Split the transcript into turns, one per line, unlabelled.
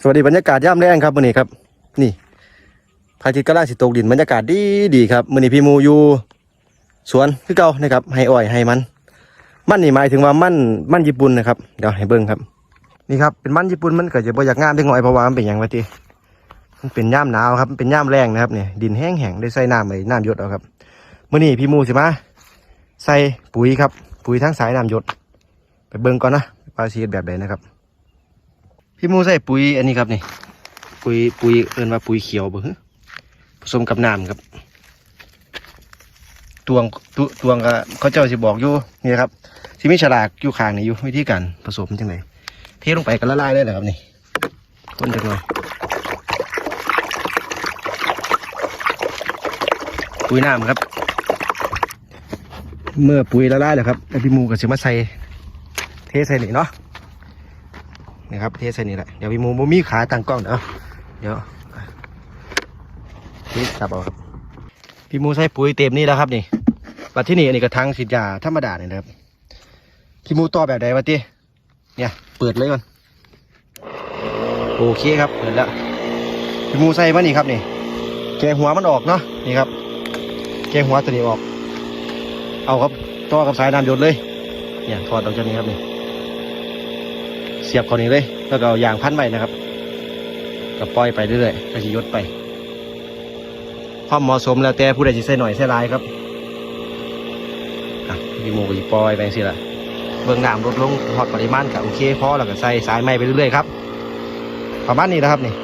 สวัสดีบรรยากาศย่ามแรงครับมื้อนี้ครับ นี่พระอาทิตย์กำลังสิตกดินบรรยากาศดีดีครับมื้อนี้พี่มูอยู่สวนคือเก่านะครับให้อ้อยให้มัน มันนี่หมายถึงว่ามันมันญี่ปุ่นนะครับเดี๋ยวให้เบิ่งครับ นี่ครับเป็นมันญี่ปุ่นมันเก็จะบ่อยากงามเล็กน้อยเพราะว่ามันเป็นหยังวะติมันเป็นย่ามหนาวครับเป็นย่ามแรงนะครับเนี่ยดินแห้งแห้งได้ใส่น้ำไปน้ำหยดเอาครับมื้อนี้พี่มูสิมาใส่ปุ๋ยครับ ปุ๋ยทั้งสายน้ำหยด ไปเบิ่งก่อนนะว่าสิเฮ็ดแบบใดนะครับ พี่มูใส่ปุ๋ยอันนี้ครับนี่ ปุ๋ยปุ๋ยเอินว่าปุ๋ยเขียวบ่ฮึผสมกับน้ำครับตวงตวตวงก็เขาเจ้าสิบอกอยู่นี่ครับสิมีฉลากอยู่ข้างนี่อยู่วิธีการผสมจังไดเทลงไปกันละลายได้เลยครับนี่คนจังเลยปุ๋ยน้ำครับ เมื่อปุ๋ยละลายแล้วครับพี่มูก็สิมาใส่เทใส่นี่เนาะ นี่ครับเทสนี่แหละเดี๋ยวพี่มูบ่มีขาตั้งกล้องเดี๋ยวเดี๋ยวนี่จับเอาครับพี่มูใส่ปุ๋ยเต็มนี่แล้วครับนี่บัดที่นี่อันนี้กระทังฉีดยาธรรมดาเนี่ยนะครับพี่มูต่อแบบใดวะตีเนี่ย เปิดเลยก่อนโอเคครับเปิดแล้วพี่มูใส่มานี่ครับนี่แกหัวมันออกเนาะนี่ครับ แกหัวตัวนี้ออก เอาครับต่อกับสายน้ำหยดเลย เนี่ยถอดออกจากนี้ครับนี่ เสียบเขานี้เลย แล้วก็เอายางพันไว้นะครับ ก็ปล่อยไปเรื่อยๆก็จะยดไปความเหมาะสมแล้วแต่ผู้ใดจะใส่หน่อยใส่ลายครับพี่โมก็จะปล่อยไปสิละเบื้องน้ำลดลงทอดปริมาณกับโอเคพอแล้วก็ใส่สายไม้ไปเรื่อยๆครับประมาณนี้นะครับนี่